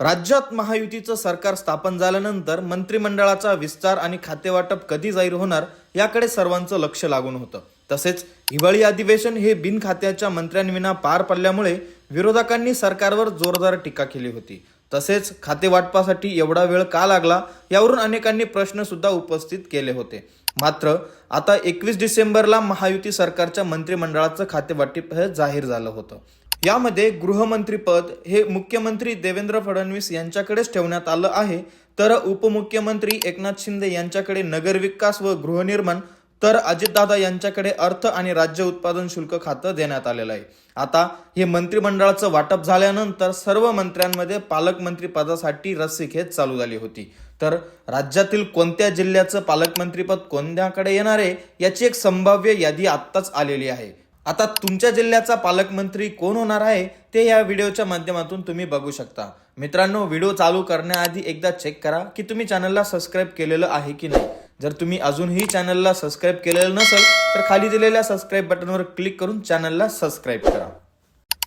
राज्यात महायुतीचं सरकार स्थापन झाल्यानंतर मंत्रिमंडळाचा विस्तार आणि खातेवाटप कधी जाहीर होणार याकडे सर्वांचं लक्ष लागून होतं. तसेच हिवाळी अधिवेशन हे बिनखात्याच्या मंत्र्यांविना पार पडल्यामुळे विरोधकांनी सरकारवर जोरदार टीका केली होती. तसेच खाते वाटपासाठी एवढा वेळ का लागला यावरून अनेकांनी प्रश्न सुद्धा उपस्थित केले होते. मात्र आता एकवीस डिसेंबरला महायुती सरकारच्या मंत्रिमंडळाचं खातेवाटप हे जाहीर झालं होतं. यामध्ये गृहमंत्रीपद हे मुख्यमंत्री देवेंद्र फडणवीस यांच्याकडेच ठेवण्यात आलं आहे. तर उपमुख्यमंत्री एकनाथ शिंदे यांच्याकडे नगरविकास व गृहनिर्माण तर अजितदादा यांच्याकडे अर्थ आणि राज्य उत्पादन शुल्क खातं देण्यात आलेलं आहे. आता हे मंत्रिमंडळाचं वाटप झाल्यानंतर सर्व मंत्र्यांमध्ये पालकमंत्री पदासाठी रस्सीखेच चालू झाली होती. तर राज्यातील कोणत्या जिल्ह्याचं पालकमंत्रीपद कोणत्याकडे येणार आहे याची एक संभाव्य यादी आत्ताच आलेली आहे. आता तुमच्या जिल्ह्याचा पालकमंत्री कोण होणार आहे ते या व्हिडिओच्या माध्यमातून तुम्ही बघू शकता. मित्रांनो व्हिडिओ चालू करण्याआधी एकदा चेक करा की तुम्ही चॅनलला सबस्क्राईब केलेलं आहे की नाही. जर तुम्ही अजूनही चॅनलला सबस्क्राईब केलेलं नसेल तर खाली दिलेल्या सबस्क्राईब बटनवर क्लिक करून चॅनलला सबस्क्राईब करा.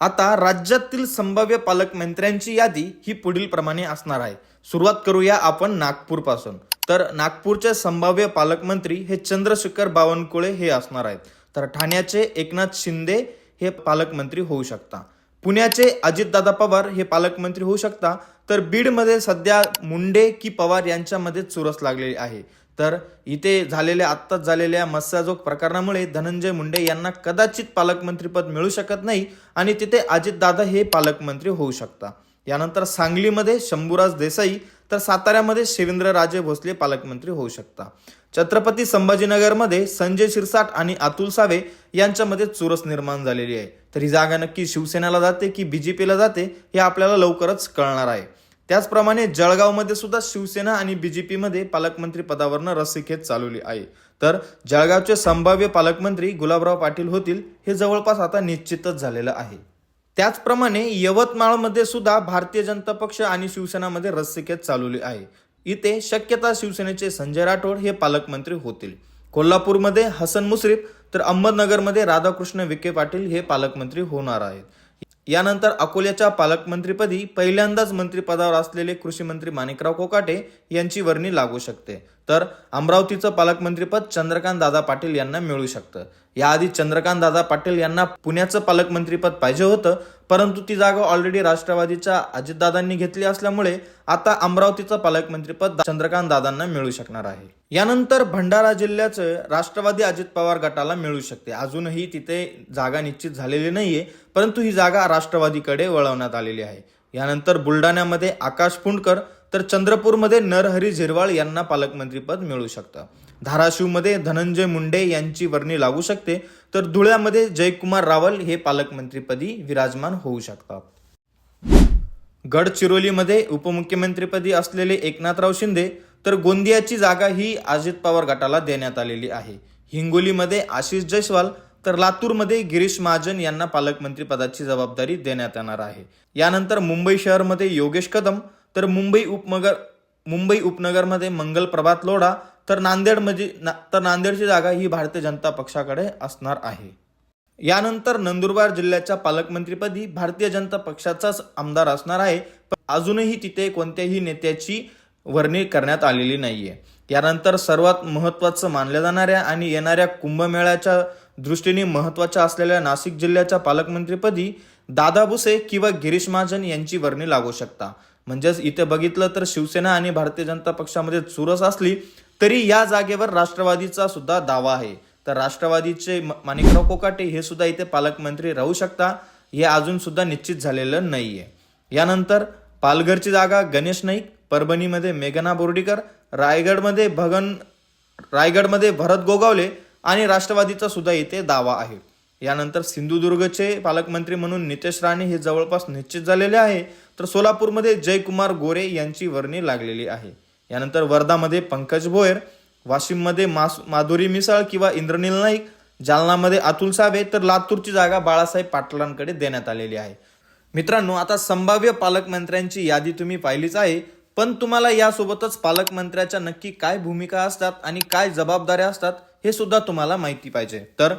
आता राज्यातील संभाव्य पालकमंत्र्यांची यादी ही पुढील प्रमाणे असणार आहे. सुरुवात करूया आपण नागपूरपासून. तर नागपूरचे संभाव्य पालकमंत्री हे चंद्रशेखर बावनकुळे हे असणार आहेत. तर ठाण्याचे एकनाथ शिंदे हे पालकमंत्री होऊ शकता. पुण्याचे अजितदादा पवार हे पालकमंत्री होऊ शकता. तर बीडमध्ये सध्या मुंडे की पवार यांच्यामध्ये चुरस लागलेली आहे. तर इथे झालेल्या आत्ताच झालेल्या मत्स्याजोग प्रकरणामुळे धनंजय मुंडे यांना कदाचित पालकमंत्रीपद मिळू शकत नाही आणि तिथे अजितदादा हे पालकमंत्री होऊ शकता. यानंतर सांगलीमध्ये शंभूराज देसाई तर साताऱ्यामध्ये शिवेंद्र राजे भोसले पालकमंत्री होऊ शकता. छत्रपती संभाजीनगरमध्ये संजय शिरसाट आणि अतुल सावे यांच्यामध्ये चुरस निर्माण झालेली आहे. तर ही जागा नक्की शिवसेनेला जाते की बीजेपीला जाते हे आपल्याला लवकरच कळणार आहे. त्याचप्रमाणे जळगावमध्ये सुद्धा शिवसेना आणि बीजेपीमध्ये पालकमंत्री पदावरनं रस्सीखेच चालवली आहे. तर जळगावचे संभाव्य पालकमंत्री गुलाबराव पाटील होतील हे जवळपास आता निश्चितच झालेलं आहे. त्याचप्रमाणे यवतमाळमध्ये सुद्धा भारतीय जनता पक्ष आणि शिवसेनामध्ये रस्सीखेच चालवली आहे. इथे शक्यता शिवसेनेचे संजय राठोड हे पालकमंत्री होतील. कोल्हापूरमध्ये हसन मुश्रीफ तर अहमदनगरमध्ये राधाकृष्ण विखे पाटील हे पालकमंत्री होणार आहेत. यानंतर अकोल्याच्या पालकमंत्रीपदी पहिल्यांदाच मंत्रिपदावर असलेले कृषी मंत्री माणिकराव कोकाटे यांची वर्णी लागू शकते. तर अमरावतीचं पालकमंत्रीपद चंद्रकांत दादा पाटील यांना मिळू शकतं. याआधी चंद्रकांत दादा पाटील यांना पुण्याचं पालकमंत्रीपद पाहिजे होतं परंतु ती जागा ऑलरेडी राष्ट्रवादीच्या अजितदादांनी घेतली असल्यामुळे आता अमरावतीचं पालकमंत्रीपद चंद्रकांत दादांना मिळू शकणार आहे. यानंतर भंडारा जिल्ह्याचं राष्ट्रवादी अजित पवार गटाला मिळू शकते. अजूनही तिथे जागा निश्चित झालेली नाहीये परंतु ही जागा राष्ट्रवादीकडे वळवण्यात आलेली आहे. यानंतर बुलढाण्यामध्ये आकाश पुंडकर तर चंद्रपूरमध्ये नरहरी झिरवाळ यांना पालकमंत्रीपद मिळू शकतं. धाराशिवमध्ये धनंजय मुंडे यांची वर्णी लागू शकते. तर धुळ्यामध्ये जयकुमार रावल हे पालकमंत्रीपदी विराजमान होऊ शकतात. गडचिरोलीमध्ये उपमुख्यमंत्रीपदी असलेले एकनाथराव शिंदे तर गोंदियाची जागा ही अजित पवार गटाला देण्यात आलेली आहे. हिंगोलीमध्ये आशिष जयस्वाल तर लातूरमध्ये गिरीश महाजन यांना पालकमंत्री पदाची जबाबदारी देण्यात येणार आहे. यानंतर मुंबई शहरमध्ये योगेश कदम तर मुंबई उपनगर मुंबई उपनगरमध्ये मंगल प्रभात लोढा तर नांदेडमध्ये ना- तर नांदेडची जागा ही भारतीय जनता पक्षाकडे असणार आहे. यानंतर नंदुरबार जिल्ह्याच्या पालकमंत्रीपदी भारतीय जनता पक्षाचाच आमदार असणार आहे पण अजूनही तिथे कोणत्याही नेत्याची वर्णी करण्यात आलेली नाहीये. यानंतर सर्वात महत्वाचं मानल्या जाणाऱ्या आणि येणाऱ्या कुंभमेळ्याच्या दृष्टीने महत्त्वाच्या असलेल्या नाशिक जिल्ह्याच्या पालकमंत्रीपदी दादा भुसे किंवा गिरीश महाजन यांची वर्णी लागू शकता. म्हणजेच इथे बघितलं तर शिवसेना आणि भारतीय जनता पक्षामध्ये चुरस असली तरी या जागेवर राष्ट्रवादीचा सुद्धा दावा आहे. तर राष्ट्रवादीचे माणिकराव कोकाटे हे सुद्धा इथे पालकमंत्री राहू शकता हे अजून सुद्धा निश्चित झालेलं नाहीये. यानंतर पालघरची जागा गणेश नाईक परभणीमध्ये मेघना बोर्डीकर रायगडमध्ये भगन रायगडमध्ये भरत गोगावले आणि राष्ट्रवादीचा सुद्धा इथे दावा आहे. यानंतर सिंधुदुर्गचे पालकमंत्री म्हणून नितेश राणे हे जवळपास निश्चित झालेले आहे. तर सोलापूरमध्ये जयकुमार गोरे यांची वर्णी लागलेली आहे. यानंतर वर्धामध्ये पंकज भोयर वाशिममध्ये मास माधुरी मिसाळ किंवा इंद्रनील नाईक जालनामध्ये अतुल सावे तर लातूरची जागा बाळासाहेब पाटलांकडे देण्यात आलेली आहे. मित्रांनो आता संभाव्य पालकमंत्र्यांची यादी तुम्ही पाहिलीच आहे. पण तुम्हाला यासोबतच पालकमंत्र्याच्या नक्की काय भूमिका असतात आणि काय जबाबदाऱ्या असतात हे सुद्धा तुम्हाला माहिती पाहिजे. तर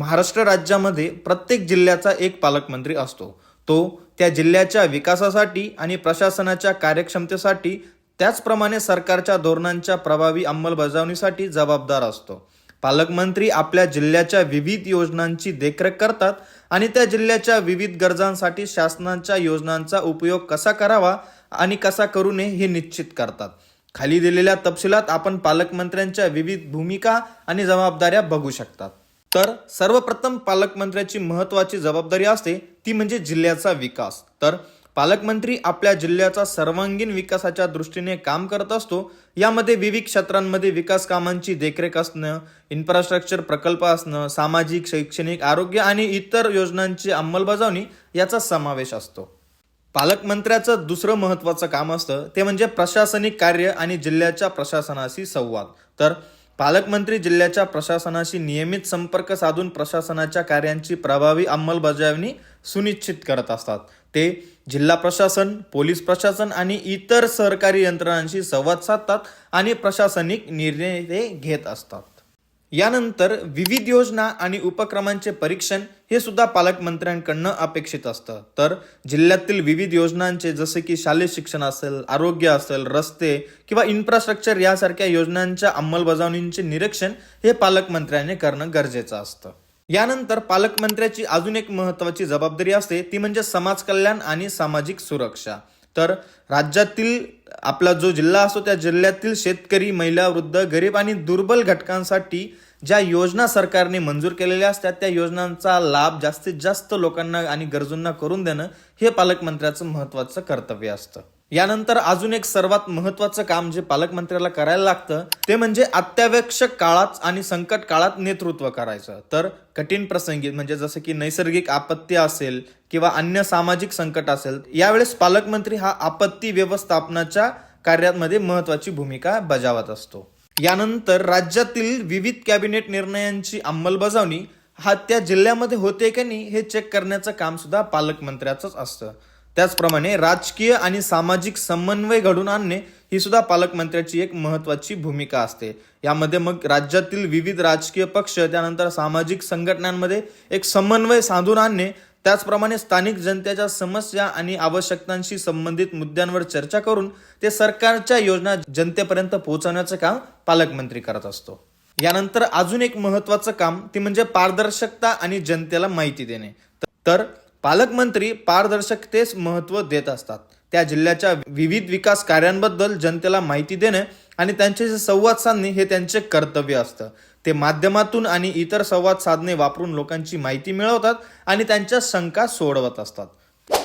महाराष्ट्र राज्यामध्ये प्रत्येक जिल्ह्याचा एक पालकमंत्री असतो. तो त्या जिल्ह्याच्या विकासासाठी आणि प्रशासनाच्या कार्यक्षमतेसाठी त्याचप्रमाणे सरकारच्या धोरणांच्या प्रभावी अंमलबजावणीसाठी जबाबदार असतो. पालकमंत्री आपल्या जिल्ह्याच्या विविध योजनांची देखरेख करतात आणि त्या जिल्ह्याच्या विविध गरजांसाठी शासनाच्या योजनांचा उपयोग कसा करावा आणि कसा करू नये हे निश्चित करतात. खाली दिलेल्या तपशिलात आपण पालकमंत्र्यांच्या विविध भूमिका आणि जबाबदाऱ्या बघू शकतात. तर सर्वप्रथम पालकमंत्र्याची महत्वाची जबाबदारी असते ती म्हणजे जिल्ह्याचा विकास. तर पालकमंत्री आपल्या जिल्ह्याचा सर्वांगीण विकासाच्या दृष्टीने काम करत असतो यामध्ये विविध क्षेत्रांमध्ये विकास कामांची देखरेख असणं इन्फ्रास्ट्रक्चर प्रकल्प असणं सामाजिक शैक्षणिक आरोग्य आणि इतर योजनांची अंमलबजावणी याचा समावेश असतो. पालकमंत्र्याचं दुसरं महत्वाचं काम असतं ते म्हणजे प्रशासनिक कार्य आणि जिल्ह्याच्या प्रशासनाशी संवाद. तर पालकमंत्री जिल्ह्याच्या प्रशासनाशी नियमित संपर्क साधून प्रशासनाच्या कार्यांची प्रभावी अंमलबजावणी सुनिश्चित करत असतात. ते जिल्हा प्रशासन पोलीस प्रशासन आणि इतर सहकारी यंत्रणांशी संवाद साधतात आणि प्रशासनिक निर्णय ते घेत असतात. यानंतर विविध योजना आणि उपक्रमांचे परीक्षण हे सुद्धा पालकमंत्र्यांकडनं अपेक्षित असतं. तर जिल्ह्यातील विविध योजनांचे जसे की शालेय शिक्षण असेल आरोग्य असेल रस्ते किंवा इन्फ्रास्ट्रक्चर यासारख्या योजनांच्या अंमलबजावणींचे निरीक्षण हे पालकमंत्र्यांनी करणं गरजेचं असतं. यानंतर पालकमंत्र्याची अजून एक महत्वाची जबाबदारी असते ती म्हणजे समाज कल्याण आणि सामाजिक सुरक्षा. तर राज्यातील आपला जो जिल्हा असतो त्या जिल्ह्यातील शेतकरी महिला वृद्ध गरीब आणि दुर्बल घटकांसाठी ज्या योजना सरकारने मंजूर केलेल्या असतात त्या योजनांचा लाभ जास्तीत जास्त लोकांना आणि गरजूंना करून देणं हे पालकमंत्र्याचं महत्वाचं कर्तव्य असतं. यानंतर अजून एक सर्वात महत्वाचं काम जे पालकमंत्र्याला करायला लागतं ते म्हणजे अत्यावश्यक काळात आणि संकट काळात नेतृत्व करायचं. तर कठीण प्रसंगी म्हणजे जसं की नैसर्गिक आपत्ती असेल किंवा अन्य सामाजिक संकट असेल यावेळेस पालकमंत्री हा आपत्ती व्यवस्थापनाच्या कार्यामध्ये महत्वाची भूमिका बजावत असतो. यानंतर राज्यातील विविध कॅबिनेट निर्णयांची अंमलबजावणी हा त्या जिल्ह्यामध्ये होते की नाही हे चेक करण्याचं काम सुद्धा पालकमंत्र्याचंच असतं. त्याचप्रमाणे राजकीय आणि सामाजिक समन्वय घडून आणणे ही सुद्धा पालकमंत्र्याची एक महत्वाची भूमिका असते. यामध्ये मग राज्यातील विविध राजकीय पक्ष त्यानंतर सामाजिक संघटनांमध्ये एक समन्वय साधून आणणे त्याचप्रमाणे स्थानिक जनतेच्या समस्या आणि आवश्यकतांशी संबंधित मुद्द्यांवर चर्चा करून ते सरकारच्या योजना जनतेपर्यंत पोहोचवण्याचं काम पालकमंत्री करत असतो. यानंतर अजून एक महत्वाचं काम ते म्हणजे पारदर्शकता आणि जनतेला माहिती देणे. तर पालकमंत्री पारदर्शकतेस महत्त्व देत असतात. त्या जिल्ह्याच्या विविध विकास कार्यांबद्दल जनतेला माहिती देणे आणि त्यांच्याशी संवाद साधणे हे त्यांचे कर्तव्य असतं. ते माध्यमातून आणि इतर संवाद साधने वापरून लोकांची माहिती मिळवतात आणि त्यांच्या शंका सोडवत असतात.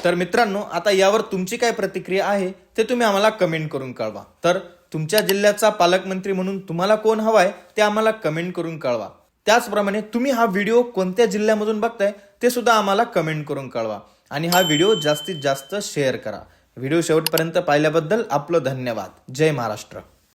तर मित्रांनो आता यावर तुमची काय प्रतिक्रिया आहे ते तुम्ही आम्हाला कमेंट करून कळवा. तर तुमच्या जिल्ह्याचा पालकमंत्री म्हणून तुम्हाला कोण हवाय ते आम्हाला कमेंट करून कळवा. त्याचप्रमाणे तुम्ही हा व्हिडिओ कोणत्या जिल्ह्यामधून बघताय ते सुद्धा आम्हाला कमेंट करून कळवा. आणि हा व्हिडिओ जास्तीत जास्त शेअर करा. व्हिडिओ शेवटपर्यंत पाहिल्याबद्दल आपलं धन्यवाद. जय महाराष्ट्र.